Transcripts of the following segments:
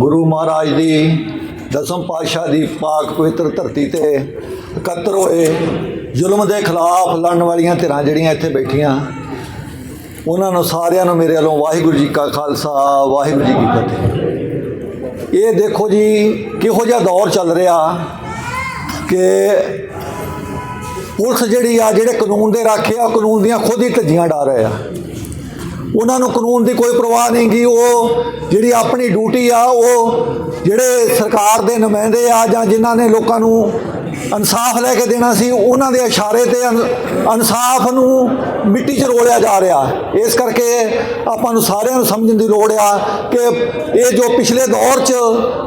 ਗੁਰੂ ਮਹਾਰਾਜ ਦੀ ਦਸਮ ਪਾਤਸ਼ਾਹ ਦੀ ਪਾਕ ਪਵਿੱਤਰ ਧਰਤੀ ਤੇ ਇਕੱਤਰ ਹੋਏ, ਜ਼ੁਲਮ ਦੇ ਖਿਲਾਫ ਲੜਨ ਵਾਲੀਆਂ ਧਿਰਾਂ ਜਿਹੜੀਆਂ ਇੱਥੇ ਬੈਠੀਆਂ, ਉਹਨਾਂ ਨੂੰ ਸਾਰਿਆਂ ਨੂੰ ਮੇਰੇ ਵੱਲੋਂ ਵਾਹਿਗੁਰੂ ਜੀ ਕਾ ਖਾਲਸਾ, ਵਾਹਿਗੁਰੂ ਜੀ ਕੀ ਫਤਿਹ। ਇਹ ਦੇਖੋ ਜੀ, ਕਿਹੋ ਜਿਹਾ ਦੌਰ ਚੱਲ ਰਿਹਾ ਕਿ ਪੁਲਿਸ ਜਿਹੜੀ ਆ, ਜਿਹੜੇ ਕਾਨੂੰਨ ਦੇ ਰਾਖੇ ਆ, ਕਾਨੂੰਨ ਦੀਆਂ ਖੁਦ ਹੀ ਧੱਜੀਆਂ ਡਾ ਰਹੇ ਆ। ਉਹਨਾਂ ਨੂੰ ਕਾਨੂੰਨ ਦੀ ਕੋਈ ਪਰਵਾਹ ਨਹੀਂ ਕਿ ਉਹ ਜਿਹੜੀ ਆਪਣੀ ਡਿਊਟੀ ਆ, ਉਹ ਜਿਹੜੇ ਸਰਕਾਰ ਦੇ ਨੁਮਾਇੰਦੇ ਆ ਜਾਂ ਜਿਨ੍ਹਾਂ ਨੇ ਲੋਕਾਂ ਨੂੰ ਇਨਸਾਫ ਲੈ ਕੇ ਦੇਣਾ ਸੀ, ਉਹਨਾਂ ਦੇ ਇਸ਼ਾਰੇ ਤੇ ਇਨ- ਇਨਸਾਫ ਨੂੰ ਮਿੱਟੀ 'ਚ ਰੋਲਿਆ ਜਾ ਰਿਹਾ। ਇਸ ਕਰਕੇ ਆਪਾਂ ਨੂੰ ਸਾਰਿਆਂ ਨੂੰ ਸਮਝਣ ਦੀ ਲੋੜ ਆ ਕਿ ਇਹ ਜੋ ਪਿਛਲੇ ਦੌਰ 'ਚ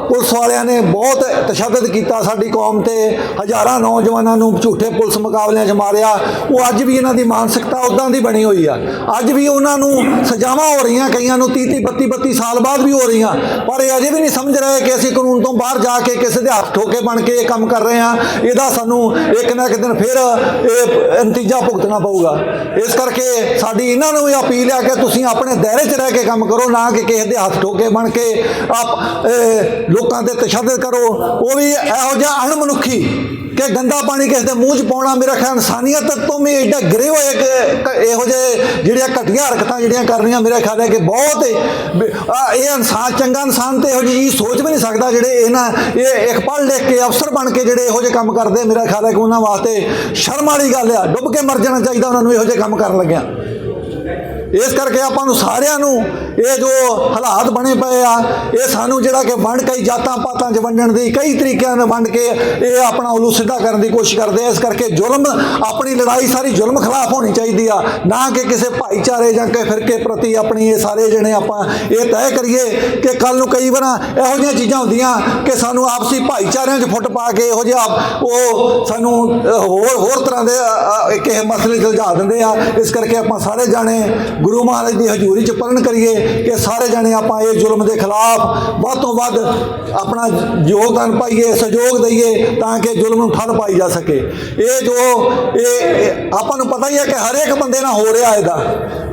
ਪੁਲਿਸ ਵਾਲਿਆਂ ਨੇ ਬਹੁਤ ਤਸ਼ੱਦਦ ਕੀਤਾ ਸਾਡੀ ਕੌਮ ਤੇ, ਹਜ਼ਾਰਾਂ ਨੌਜਵਾਨਾਂ ਨੂੰ ਝੂਠੇ ਪੁਲਿਸ ਮੁਕਾਬਲਿਆਂ 'ਚ ਮਾਰਿਆ, ਉਹ ਅੱਜ ਵੀ ਇਹਨਾਂ ਦੀ ਮਾਨਸਿਕਤਾ ਉਦਾਂ ਦੀ ਬਣੀ ਹੋਈ ਆ। ਅੱਜ ਵੀ ਉਹਨਾਂ ਨੂੰ ਸਜ਼ਾਵਾਂ ਹੋ ਰਹੀਆਂ, ਕਈਆਂ ਨੂੰ 30 30 32 32 ਸਾਲ ਬਾਅਦ ਵੀ ਹੋ ਰਹੀਆਂ, ਪਰ ਇਹ ਅਜੇ ਵੀ ਨਹੀਂ ਸਮਝ ਰਹੇ ਕਿ ਅਸੀਂ ਕਾਨੂੰਨ ਤੋਂ ਬਾਹਰ ਜਾ ਕੇ ਕਿਸੇ ਦੇ ਹੱਥ ਠੋਕੇ ਬਣ ਕੇ ਇਹ ਕੰਮ ਕਰ ਰਹੇ ਹਾਂ। ਇਹਦਾ ਸਾਨੂੰ ਇੱਕ ਨਾ ਇੱਕ ਦਿਨ ਫਿਰ ਇਹ ਨਤੀਜਾ ਭੁਗਤਣਾ ਪਊਗਾ। ਇਸ ਕਰਕੇ ਸਾਡੀ ਇਹਨਾਂ ਨੂੰ ਵੀ ਅਪੀਲ ਹੈ ਕਿ ਤੁਸੀਂ ਆਪਣੇ ਦਾਇਰੇ 'ਚ ਰਹਿ ਕੇ ਕੰਮ ਕਰੋ, ਨਾ ਕਿ ਕਿਸੇ ਦੇ ਹੱਥ ਠੋਕੇ ਬਣ ਕੇ ਆਪ ਲੋਕਾਂ ਤੇ ਤਸ਼ੱਦਦ ਕਰੋ। ਉਹ ਵੀ ਇਹੋ ਜਿਹਾ ਅਣਮਨੁੱਖੀ ਕਿ ਗੰਦਾ ਪਾਣੀ ਕਿਸੇ ਦੇ ਮੂੰਹ 'ਚ ਪਾਉਣਾ ਮੇਰਾ ਖਿਆਲ ਇਨਸਾਨੀਅਤ ਤੋਂ ਵੀ ਐਡਾ ਗਿਰੇ ਹੋਏ ਕਿ ਕ- ਇਹੋ ਜਿਹੇ ਜਿਹੜੀਆਂ ਘਟੀਆਂ ਹਰਕਤਾਂ ਜਿਹੜੀਆਂ ਕਰ ਰਹੀਆਂ, ਮੇਰਾ ਖਿਆਲ ਹੈ ਕਿ ਬਹੁਤ ਇਹ ਇਨਸਾਨ, ਚੰਗਾ ਇਨਸਾਨ ਤੇ ਇਹੋ ਜਿਹੀ ਚੀਜ਼ ਸੋਚ ਵੀ ਨਹੀਂ ਸਕਦਾ ਜਿਹੜੇ ਇਹਨਾਂ ਇਹ ਇੱਕ ਪੜ੍ਹ ਲਿਖ ਕੇ ਅਫਸਰ ਬਣ ਕੇ ਜਿਹੜੇ ਇਹੋ ਜਿਹੇ ਕੰਮ ਕਰਦੇ, ਮੇਰਾ ਖਿਆਲ ਹੈ ਕਿ ਉਹਨਾਂ ਵਾਸਤੇ ਸ਼ਰਮ ਵਾਲੀ ਗੱਲ ਆ। ਡੁੱਬ ਕੇ ਮਰ ਜਾਣਾ ਚਾਹੀਦਾ ਉਹਨਾਂ ਨੂੰ ਇਹੋ ਜਿਹੇ ਕੰਮ ਕਰਨ ਲੱਗਿਆ। ਇਸ ਕਰਕੇ ਆਪਾਂ ਨੂੰ ਸਾਰਿਆਂ ਨੂੰ ਇਹ ਜੋ ਹਾਲਾਤ ਬਣੇ ਪਏ ਆ, ਇਹ ਸਾਨੂੰ ਜਿਹੜਾ ਕਿ ਵੰਡ ਕਈ ਜਾਤਾਂ ਪਾਤਾਂ 'ਚ ਵੰਡਣ ਦੀ ਕਈ ਤਰੀਕਿਆਂ ਨਾਲ ਵੰਡ ਕੇ ਇਹ ਆਪਣਾ ਉਲੂ ਸਿੱਧਾ ਕਰਨ ਦੀ ਕੋਸ਼ਿਸ਼ ਕਰਦੇ ਆ। ਇਸ ਕਰਕੇ ਜ਼ੁਲਮ, ਆਪਣੀ ਲੜਾਈ ਸਾਰੀ ਜ਼ੁਲਮ ਖਿਲਾਫ ਹੋਣੀ ਚਾਹੀਦੀ ਆ। ਨਾ ਕਿ ਕਿਸੇ ਭਾਈਚਾਰੇ ਜਾਂ ਕਿ ਫਿਰਕੇ ਪ੍ਰਤੀ ਆਪਣੀ ਇਹ ਸਾਰੇ ਜਣੇ ਆਪਾਂ ਇਹ ਤੈਅ ਕਰੀਏ ਕਿ ਕੱਲ ਨੂੰ ਕਈ ਵਾਰ ਇਹੋ ਜਿਹੀਆਂ ਚੀਜ਼ਾਂ ਹੁੰਦੀਆਂ ਕਿ ਸਾਨੂੰ ਆਪਸੀ ਭਾਈਚਾਰਿਆਂ 'ਚ ਫੁੱਟ ਪਾ ਕੇ ਇਹੋ ਜਿਹਾ ਉਹ ਸਾਨੂੰ, ਹੋਰ ਹੋਰ ਤਰ੍ਹਾਂ ਦੇ ਕਿਸੇ ਮਸਲੇ ਸੁਲਝਾ ਦਿੰਦੇ ਆ। ਇਸ ਕਰਕੇ ਆਪਾਂ ਸਾਰੇ ਜਾਣੇ ਗੁਰੂ ਮਹਾਰਾਜ ਦੀ ਹਜ਼ੂਰੀ 'ਚ ਪਰਨ ਕਰੀਏ। ਕਿ ਸਾਰੇ ਜਾਣੇ ਆਪਾਂ ਇਹ ਜ਼ੁਲਮ ਦੇ ਖਿਲਾਫ ਵੱਧ ਤੋਂ ਵੱਧ ਆਪਣਾ ਯੋਗਦਾਨ ਪਾਈਏ, ਸਹਿਯੋਗ ਦਈਏ ਤਾਂ ਕਿ ਜ਼ੁਲਮ ਨੂੰ ਠੱਲ ਪਾਈ ਜਾ ਸਕੇ। ਇਹ ਜੋ ਇਹ ਆਪਾਂ ਨੂੰ ਪਤਾ ਹੀ ਹੈ ਕਿ ਹਰੇਕ ਬੰਦੇ ਨਾਲ ਹੋ ਰਿਹਾ ਇਹਦਾ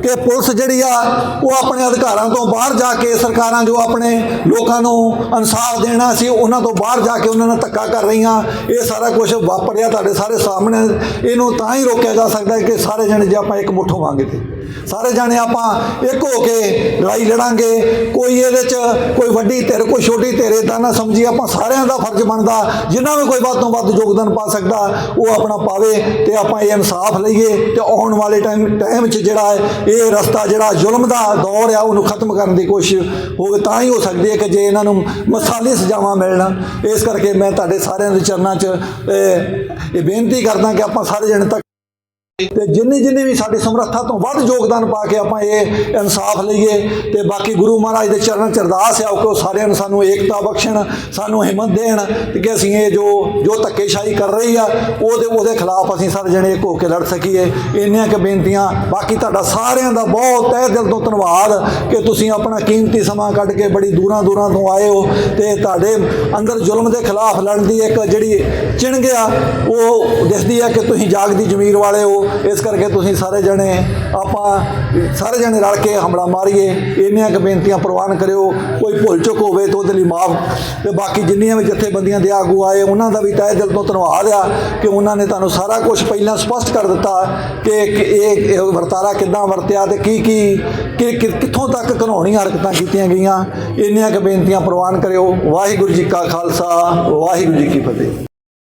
ਕਿ ਪੁਲਿਸ ਜਿਹੜੀ ਆ, ਉਹ ਆਪਣੇ ਅਧਿਕਾਰਾਂ ਤੋਂ ਬਾਹਰ ਜਾ ਕੇ ਸਰਕਾਰਾਂ ਜੋ ਆਪਣੇ ਲੋਕਾਂ ਨੂੰ ਇਨਸਾਫ ਦੇਣਾ ਸੀ, ਉਹਨਾਂ ਤੋਂ ਬਾਹਰ ਜਾ ਕੇ ਉਹਨਾਂ ਨਾਲ ਧੱਕਾ ਕਰ ਰਹੀਆਂ। ਇਹ ਸਾਰਾ ਕੁਝ ਵਾਪਰਿਆ ਤੁਹਾਡੇ ਸਾਰੇ ਸਾਹਮਣੇ। ਇਹਨੂੰ ਤਾਂ ਹੀ ਰੋਕਿਆ ਜਾ ਸਕਦਾ ਕਿ ਸਾਰੇ ਜਣੇ ਜੇ ਆਪਾਂ ਇੱਕ ਮੁੱਠ ਹੋਵਾਂਗੇ ਤੇ ਸਾਰੇ ਜਾਣੇ ਆਪਾਂ ਇੱਕ ਹੋ ਕੇ ਲੜਾਈ ਲੜਾਂਗੇ। ਕੋਈ ਇਹਦੇ 'ਚ ਕੋਈ ਵੱਡੀ ਧਿਰ, ਕੋਈ ਛੋਟੀ ਧਿਰ, ਏਦਾਂ ਨਾ ਸਮਝੀ ਆਪਾਂ ਸਾਰਿਆਂ ਦਾ ਫਰਜ਼ ਬਣਦਾ। ਜਿਨ੍ਹਾਂ ਵੀ ਕੋਈ ਵੱਧ ਤੋਂ ਵੱਧ ਯੋਗਦਾਨ ਪਾ ਸਕਦਾ, ਉਹ ਆਪਣਾ ਪਾਵੇ ਤੇ ਆਪਾਂ ਇਹ ਇਨਸਾਫ ਲਈਏ ਤੇ ਆਉਣ ਵਾਲੇ ਟਾਈਮ ਟਾਈਮ 'ਚ ਜਿਹੜਾ ਇਹ ਰਸਤਾ ਜਿਹੜਾ ਜ਼ੁਲਮ ਦਾ ਦੌਰ ਆ, ਉਹਨੂੰ ਖਤਮ ਕਰਨ ਦੀ ਕੋਸ਼ਿਸ਼ ਹੋਵੇ, ਤਾਂ ਹੀ ਹੋ ਸਕਦੀ ਹੈ ਕਿ ਜੇ ਇਹਨਾਂ ਨੂੰ ਮਸਾਲੇ ਸਜ਼ਾਵਾਂ ਮਿਲਣ। ਇਸ ਕਰਕੇ ਮੈਂ ਤੁਹਾਡੇ ਸਾਰਿਆਂ ਦੇ ਚਰਨਾਂ 'ਚ ਇਹ ਬੇਨਤੀ ਕਰਦਾ ਕਿ ਆਪਾਂ ਸਾਰੇ ਜਣੇ ਤੱਕ ਤੇ ਜਿੰਨੀ ਜਿੰਨੀ ਵੀ ਸਾਡੀ ਸਮਰੱਥਾ ਤੋਂ ਵੱਧ ਯੋਗਦਾਨ ਪਾ ਕੇ ਆਪਾਂ ਇਹ ਇਨਸਾਫ ਲਈਏ ਤੇ ਬਾਕੀ ਗੁਰੂ ਮਹਾਰਾਜ ਦੇ ਚਰਨ ਚ ਅਰਦਾਸ ਹੈ ਉਹ ਸਾਰਿਆਂ ਨੂੰ ਸਾਨੂੰ ਏਕਤਾ ਬਖਸ਼ਣ, ਸਾਨੂੰ ਹਿੰਮਤ ਦੇਣ ਕਿ ਅਸੀਂ ਇਹ ਜੋ ਜੋ ਧੱਕੇਸ਼ਾਹੀ ਕਰ ਰਹੀ ਆ, ਉਹਦੇ ਉਹਦੇ ਖਿਲਾਫ ਅਸੀਂ ਸਾਰੇ ਜਣੇ ਇੱਕ ਹੋ ਕੇ ਲੜ ਸਕੀਏ। ਇੰਨੀਆਂ ਕਿ ਬੇਨਤੀਆਂ, ਬਾਕੀ ਤੁਹਾਡਾ ਸਾਰਿਆਂ ਦਾ ਬਹੁਤ ਤਹਿ ਦਿਲ ਤੋਂ ਧੰਨਵਾਦ ਕਿ ਤੁਸੀਂ ਆਪਣਾ ਕੀਮਤੀ ਸਮਾਂ ਕੱਢ ਕੇ ਬੜੀ ਦੂਰਾਂ ਦੂਰਾਂ ਤੋਂ ਆਏ ਹੋ ਤੇ ਤੁਹਾਡੇ ਅੰਦਰ ਜ਼ੁਲਮ ਦੇ ਖਿਲਾਫ ਲੜਨ ਦੀ ਇੱਕ ਜਿਹੜੀ ਚਿਣ ਗਿਆ ਉਹ ਦਿਸਦੀ ਹੈ ਕਿ ਤੁਸੀਂ ਜਾਗਦੀ ਜ਼ਮੀਰ ਵਾਲੇ ਹੋ। ਇਸ ਕਰਕੇ ਤੁਸੀਂ ਸਾਰੇ ਜਣੇ ਆਪਾਂ ਸਾਰੇ ਜਣੇ ਰਲ ਕੇ ਹਮਲਾ ਮਾਰੀਏ। ਇੰਨੀਆਂ ਕੁ ਬੇਨਤੀਆਂ ਪ੍ਰਵਾਨ ਕਰਿਓ। ਕੋਈ ਭੁੱਲ ਚੁੱਕ ਹੋਵੇ ਤਾਂ ਉਹਦੇ ਲਈ ਮਾਫ। ਤੇ ਬਾਕੀ ਜਿੰਨੀਆਂ ਵੀ ਜਥੇਬੰਦੀਆਂ ਦੇ ਆਗੂ ਆਏ, ਉਹਨਾਂ ਦਾ ਵੀ ਤਹਿ ਦਿਲ ਤੋਂ ਧੰਨਵਾਦ ਆ ਕਿ ਉਹਨਾਂ ਨੇ ਤੁਹਾਨੂੰ ਸਾਰਾ ਕੁਝ ਪਹਿਲਾਂ ਸਪਸ਼ਟ ਕਰ ਦਿੱਤਾ ਕਿ ਇਹ ਵਰਤਾਰਾ ਕਿੱਦਾਂ ਵਰਤਿਆ ਤੇ ਕੀ ਕੀ ਕਿ- ਕਿੱਥੋਂ ਤੱਕ ਘਨੌਣੀਆਂ ਹਰਕਤਾਂ ਕੀਤੀਆਂ ਗਈਆਂ। ਇੰਨੀਆਂ ਕੁ ਬੇਨਤੀਆਂ ਪ੍ਰਵਾਨ ਕਰਿਓ। ਵਾਹਿਗੁਰੂ ਜੀ ਕਾ ਖਾਲਸਾ, ਵਾਹਿਗੁਰੂ ਜੀ ਕੀ ਫਤਿਹ।